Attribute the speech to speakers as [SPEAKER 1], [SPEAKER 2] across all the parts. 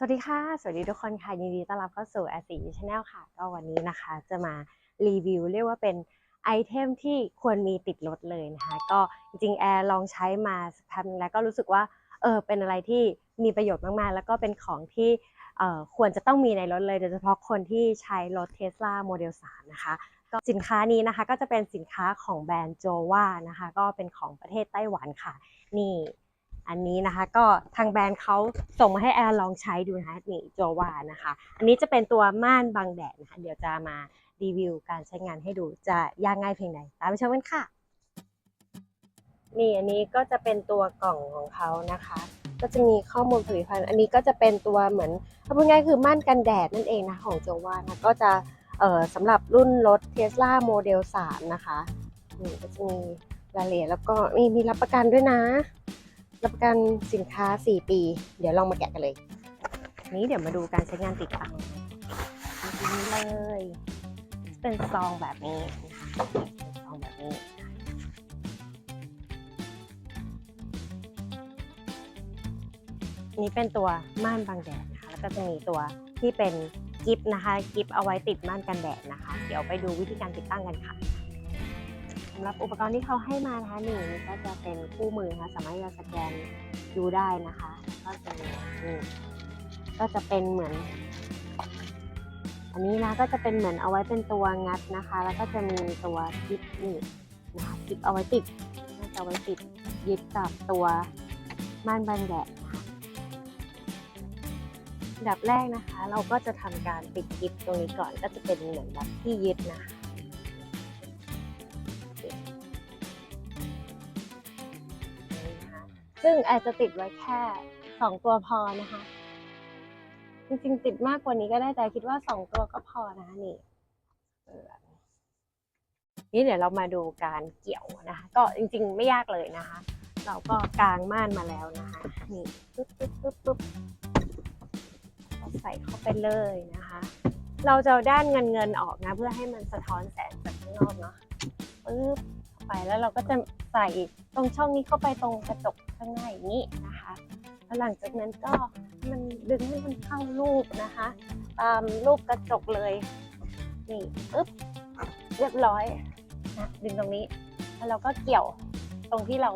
[SPEAKER 1] สวัสดีค่ะ สวัสดีทุกคนค่ะ ยินดีต้อนรับเข้าสู่ a อ c Channel ค่ะ ก็วันนี้นะคะจะมารีวิวเรียกว่าเป็นไอเทมที่ควรมีติดรถเลยนะคะ ก็จริงๆแอร์ลองใช้มาสักพักนึงแล้วก็รู้สึกว่าเออเป็นอะไรที่มีประโยชน์มาก ๆ แล้วก็เป็นของที่เอ่อควรจะต้องมีในรถเลย โดยเฉพาะคนที่ใช้รถ Tesla Model 3นะคะ ก็สินค้านี้นะคะก็จะเป็นสินค้าของแบรนด์โจวานะคะ ก็เป็นของประเทศไต้หวันค่ะ นี่ อันนี้นะคะก็ทางแบรนด์เขาส่งมาให้แอร์ลองใช้ดูนะคะนี่โจวานะคะ อันนี้จะเป็นตัวม่านบังแดดนะคะ เดี๋ยวจะมารีวิวการใช้งานให้ดูจะยากง่ายเพียงไหนตามไปชมกันค่ะ นี่อันนี้ก็จะเป็นตัวกล่องของเขานะคะ ก็จะมีข้อมูลผลิตภัณฑ์ อันนี้ก็จะเป็นตัวเหมือนถ้าพูดง่ายคือม่านกันแดดนั่นเองนะของโจวานะก็จะสำหรับรุ่นรถ Tesla Model 3 นะคะนี่ก็จะมีรายละเอียดแล้วก็มีมีรับประกันด้วยนะ รับประกันสินค้า 4 ปี เดี๋ยวลองมาแกะกันเลย นี้เดี๋ยวมาดูการใช้งานติดตั้งนี่เลย เป็นซองแบบนี้นะคะซองแบบนี้นี่เป็นตัวม่านบังแดดนะคะแล้วก็จะมีตัวที่เป็นกิฟนะคะ กิฟเอาไว้ติดม่านกันแดดนะคะ เดี๋ยวไปดูวิธีการติดตั้งกันค่ะำหรับอุปกรณ์ที่เขาให้มานะคะหนึ่งก็จะเป็นคู่มือนะคะสามารถที่จะสแกนดูได้นะคะก็จะมีนี่ก็จะเป็นเหมือน อันนี้นะก็จะเป็นเหมือนเอาไว้เป็นตัวงัดนะคะ แล้วก็จะมีตัวกิฟต์นี่นะคะกิฟต์เอาไว้ติดน่าจะเอาไว้ติดยึดกับตัวม่านบังแดดดับแรกนะคะ เราก็จะทำการปิดกิฟตรงนี้ก่อนก็จะเป็นเหมือนแบบที่ยึดนะคะ ซึ่งอาจจะติดไว้แค่สองตัวพอนะคะ จริงๆติดมากกว่านี้ก็ได้แต่คิดว่าสองตัวก็พอนะนี่นี่เดี๋ยวเรามาดูการเกี่ยวนะคะ ก็จริง ๆ ไม่ยากเลยนะคะ เราก็กางม่านมาแล้วนะคะนี่ปึ๊บปึ๊บปึ๊บปึ๊บใส่เข้าไปเลยนะคะ เราจะด้านเงินเงินออกนะ เพื่อให้มันสะท้อนแสงจากข้างนอกเนาะปึ๊บไปแล้วเราก็จะใส่ตรงช่องนี้เข้าไปตรงกระจก ข้างหน้าอย่างนี้นะคะแล้วหลังจากนั้นก็มันดึงให้มันเข้ารูปนะคะ ตามรูปกระจกเลย นี่ปึ๊บเรียบร้อยนะดึงตรงนี้ แล้วเราก็เกี่ยวตรงที่เรา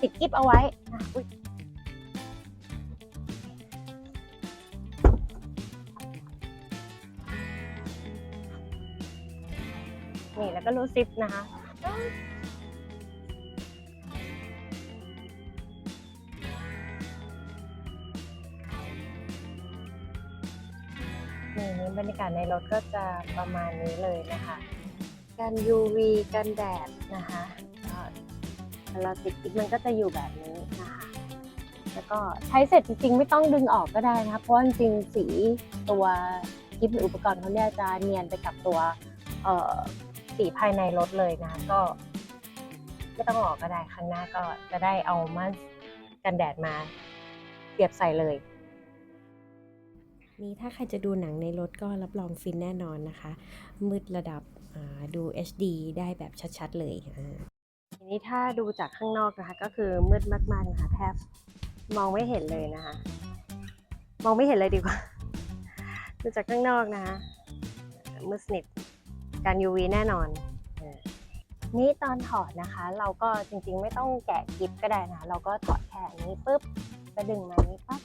[SPEAKER 1] ติดกิ๊บเอาไว้นะอุ๊ยนี่แล้วก็รูดซิปนะคะ นี่นี่บรรยากาศในรถก็จะประมาณนี้เลยนะคะ กัน UV กันแดดนะคะก็เวลาติดมันก็จะอยู่แบบนี้นะคะแล้วก็ใช้เสร็จจริงๆ ไม่ต้องดึงออกก็ได้นะคะเพราะว่าจริงๆสีตัวกิ๊บหรืออุปกรณ์เขาเนี่ยจะเนียนไปกับตัวเสีภายในรถเลยนะก็ ไม่ต้องออกก็ได้ข้างหน้าก็จะได้เอามากันแดดมาเสียบใส่เลย
[SPEAKER 2] นี้ถ้าใครจะดูหนังในรถก็รับรองฟินแน่นอนนะคะ มืดระดับดู HD ได้แบบชัดๆ เลยอ่า
[SPEAKER 1] ทีนี้ถ้าดูจากข้างนอกนะคะ ก็คือมืดมากๆนะคะแทบมองไม่เห็นเลยนะคะ มองไม่เห็นเลยดีกว่า ดูจากข้างนอกนะคะมืดสนิทการ UV แน่นอน นี่ตอนถอดนะคะ เราก็จริงๆไม่ต้องแกะกิฟก็ได้นะ เราก็ถอดแค่นี้ปุ๊บก็ดึงมานี้ปั๊บ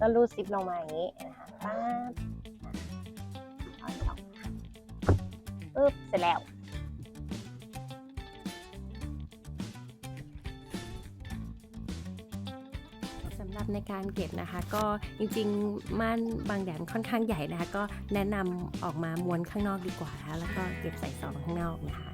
[SPEAKER 1] ก็รูดซิปลงมาอย่างนี้นะคะปั๊บปุ๊บเสร็จแล้ว
[SPEAKER 2] สำหรับในการเก็บนะคะ ก็จริงๆม่านบางแดดค่อนข้างใหญ่นะคะ ก็แนะนำออกมาม้วนข้างนอกดีกว่าแล้วก็เก็บใส่ซองข้างนอกนะคะ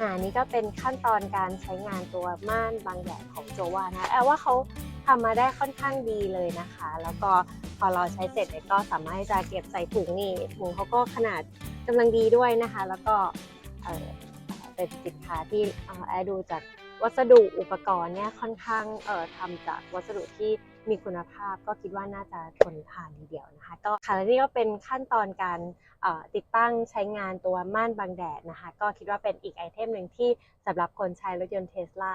[SPEAKER 1] อ่านี่ก็เป็นขั้นตอนการใช้งานตัวม่านบางแดดของโจวานะแอลว่าเขาทำมาได้ค่อนข้างดีเลยนะคะ แล้วก็พอเราใช้เสร็จเนี่ยก็สามารถที่จะเก็บใส่ถุงนี่ถุงเขาก็ขนาดกำลังดีด้วยนะคะ แล้วก็เป็นสินค้าที่เอ่อแอดูจากวัสดุอุปกรณ์เนี่ยค่อนข้างทำจากวัสดุที่ มีคุณภาพก็คิดว่าน่าจะทนทานทีเดียวนะคะ ก็ค่ะและนี่ก็เป็นขั้นตอนการติดตั้งใช้งานตัวม่านบังแดดนะคะ ก็คิดว่าเป็นอีกไอเทมหนึ่งที่สำหรับคนใช้รถยนต์เทสลา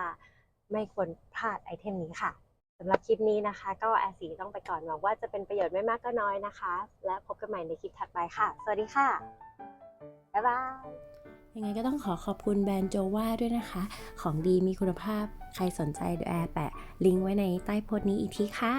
[SPEAKER 1] ไม่ควรพลาดไอเทมนี้ค่ะสำหรับคลิปนี้นะคะ ก็แอร์สีต้องไปก่อนหวังว่าจะเป็นประโยชน์ไม่มากก็น้อยนะคะ และพบกันใหม่ในคลิปถัดไปค่ะ สวัสดีค่ะ บ๊ายบาย
[SPEAKER 2] ยังไงก็ต้องขอขอบคุณแบรนด์โจว่าด้วยนะคะ ของดีมีคุณภาพ ใครสนใจเดี๋ยวแอร์แปะลิงก์ไว้ในใต้โพสต์นี้อีกทีค่ะ